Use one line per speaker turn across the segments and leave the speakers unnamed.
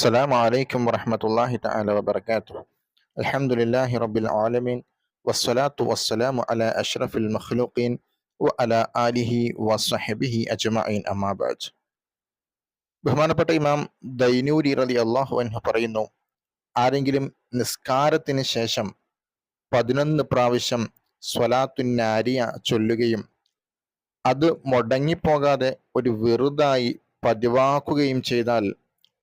السلام عليكم ورحمة الله تعالى وبركاته الحمد لله رب العالمين والصلاة والسلام على أشرف المخلوقين وعلى آله وصحبه أجمعين أما بعد ബഹുമാനപ്പെട്ട ഇമാം ദൈനൂരി റലി അള്ളാഹു അൻഹു പറയുന്നു ആരെങ്കിലും നിസ്കാരത്തിന് ശേഷം പതിനൊന്ന് പ്രാവശ്യം സ്വലാത്തുന്നാരിയ ചൊല്ലുകയും അത് മുടങ്ങിപ്പോകാതെ ഒരു വെറുതായി പതിവാക്കുകയും ചെയ്താൽ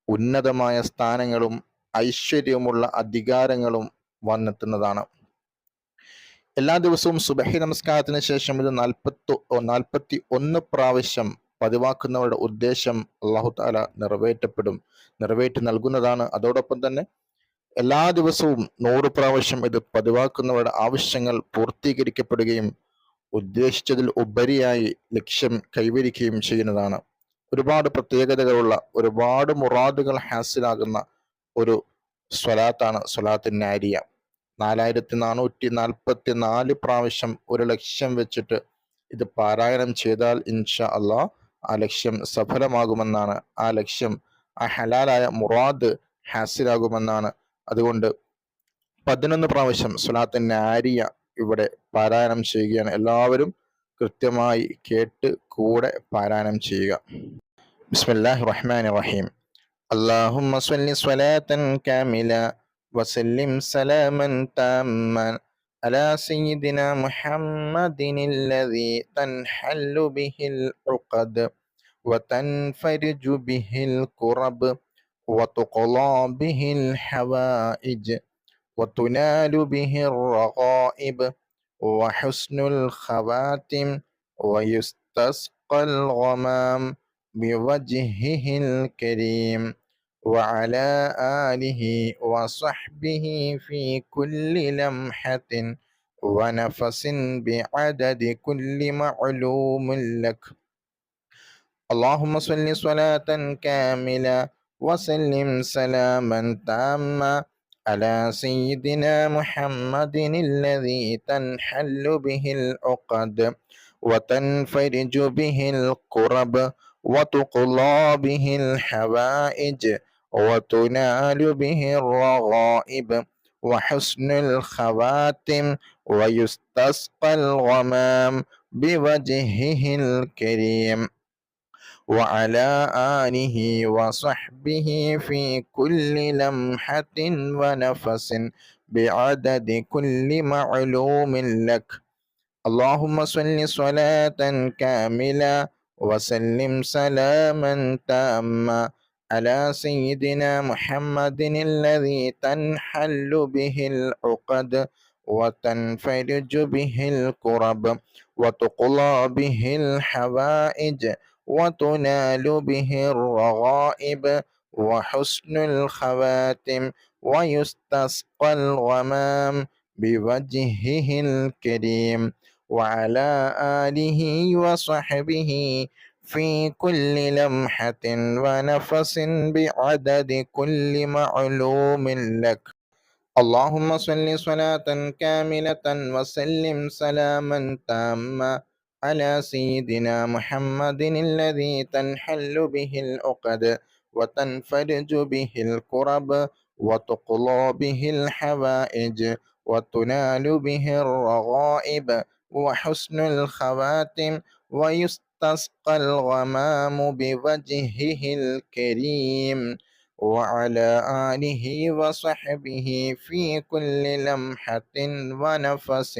ഉന്നതമായ സ്ഥാനങ്ങളും ഐശ്വര്യവുമുള്ള അധികാരങ്ങളും വന്നെത്തുന്നതാണ്. എല്ലാ ദിവസവും സുബഹി നമസ്കാരത്തിന് ശേഷം ഇത് നാൽപ്പത്തി നാൽപ്പത്തി ഒന്ന് പ്രാവശ്യം പതിവാക്കുന്നവരുടെ ഉദ്ദേശം അള്ളാഹു താല നിറവേറ്റപ്പെടും നിറവേറ്റി നൽകുന്നതാണ്. അതോടൊപ്പം തന്നെ എല്ലാ ദിവസവും നൂറ് പ്രാവശ്യം ഇത് പതിവാക്കുന്നവരുടെ ആവശ്യങ്ങൾ പൂർത്തീകരിക്കപ്പെടുകയും ഉദ്ദേശിച്ചതിൽ ഉപരിയായി ലക്ഷ്യം കൈവരിക്കുകയും ചെയ്യുന്നതാണ്. ഒരുപാട് പ്രത്യേകതകളുള്ള ഒരുപാട് മുറാദുകൾ ഹാസിലാകുന്ന ഒരു സ്വലാത്താണ് സ്വലാത്തിൻ നാരിയ നാലായിരത്തി നാനൂറ്റി നാൽപ്പത്തി നാല് പ്രാവശ്യം ഒരു ലക്ഷ്യം വെച്ചിട്ട് ഇത് പാരായണം ചെയ്താൽ ഇൻഷാ അള്ളാ ആ ലക്ഷ്യം സഫലമാകുമെന്നാണ്. ആ ലക്ഷ്യം ആ ഹലാലായ മുറാദ് ഹാസിലാകുമെന്നാണ്. അതുകൊണ്ട് പതിനൊന്ന് പ്രാവശ്യം സ്വലാത്തിൻ നാരിയ ഇവിടെ പാരായണം ചെയ്യുകയാണ്. എല്ലാവരും കൃത്യമായി കേട്ട് കൂടെ പാരായണം ചെയ്യുക ബിസ്മില്ലാഹി റഹ്മാൻ റഹീം اللهم صل صلاة كاملة وسلم سلاما تاما على سيدنا محمد الذي تنحل به العقد وتنفرج به الكرب وتقضى به الحوائج وتنال به الرغائب وحسن الخواتم ويستسقى الغمام بوجهه الكريم وعلى آله وصحبه في كل لمحة ونفس بعدد كل معلوم لك. اللهم صل صلاة كاملة وسلم سلاما تاما على سيدنا محمد الذي تنحل به العقد وتنفرج به الكرب وتقضى به الحوائج وتنال به الرغائب وحسن الخواتم ويستسقى الغمام بوجهه الكريم. وعلى آله وصحبه في كل لمحة ونفس بعدد كل معلوم لك. اللهم صل صلاة كاملة وسلم سلاما تاما على سيدنا محمد الذي تنحل به العقد وتنفرج به الكرب وتقضى به الحوائج وتنال به الرغائب وحسن الخواتم ويستسقى الغمام بوجهه الكريم وعلى آله وصحبه في كل لمحة ونفس بعدد كل معلوم لك. اللهم صل صلاة كاملة وسلم سلاما تاما. على سيدنا محمد الذي تنحل به العقد وتنفرج به الكرب وتقضى به الحوائج وتنال به الرغائب وحسن الخواتم ويستسقى الغمام بوجهه الكريم وعلى آله وصحبه في كل لمحة ونفس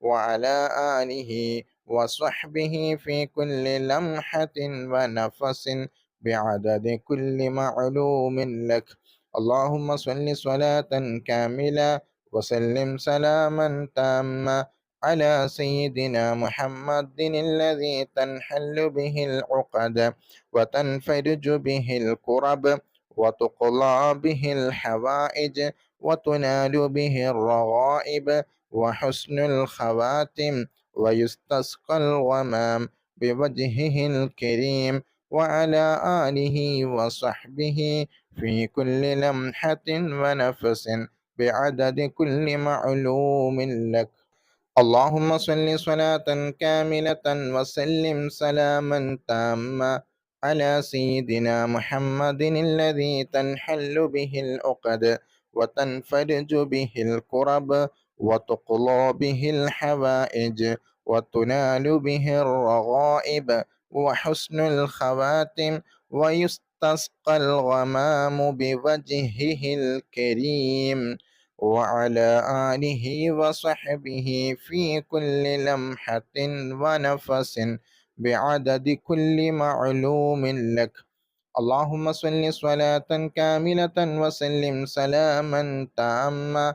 وعلى آله وصحبه في كل لمحة ونفس بعدد كل معلوم لك. اللهم صل صلاة كاملة وسلم سلاما تاما على سيدنا محمد الذي تنحل به العقد وتنفرج به الكرب وتقضى به الحوائج وتنال به الرغائب وحسن الخواتم ويستسقى الغمام بوجهه الكريم وعلى آله وصحبه في كل لمحة ونفس بعدد كل معلوم لك. اللهم صل صلاة كاملة وسلم سلاما تاما على سيدنا محمد الذي تنحل به العقد وتنفرج به الكرب وتقضى به الحوائج وتنال به الرغائب وحسن الخواتم ويستسقى الغمام بوجهه الكريم وعلى آله وصحبه في كل لمحة ونفس بعدد كل معلوم لك. اللهم صل صلاة كاملة وسلم سلاما تاما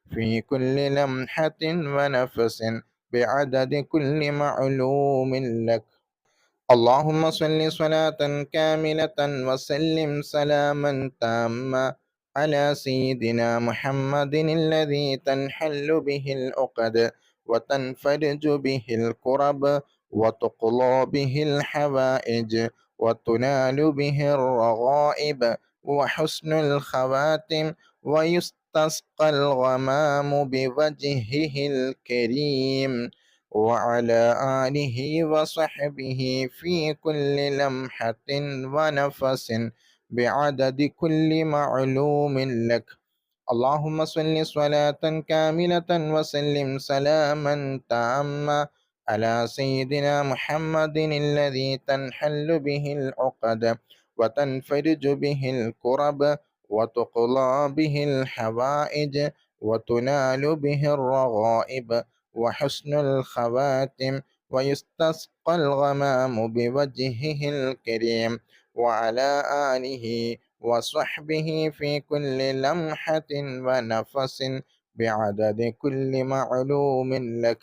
في كل لمحة ونفس بعدد كل معلوم لك. اللهم صل صلاة كاملة وسلم سلاما تاما على سيدنا محمد الذي تنحل به العقد وتنفرج به الكرب وتقضى به الحوائج وتنال به الرغائب وحسن الخواتم ويستسقى الغمام بوجهه الكريم وعلى آله وصحبه في كل لمحة ونفس بعدد كل معلوم لك. اللهم صل صلاة كاملة وسلم سلاما تاما على سيدنا محمد الذي تنحل به العقد وتنفرج به الكرب وتقضى به الحوائج وتنال به الرغائب وحسن الخواتم ويستسقى الغمام بوجهه الكريم وعلى آله وصحبه في كل لمحة ونفس بعدد كل معلوم لك.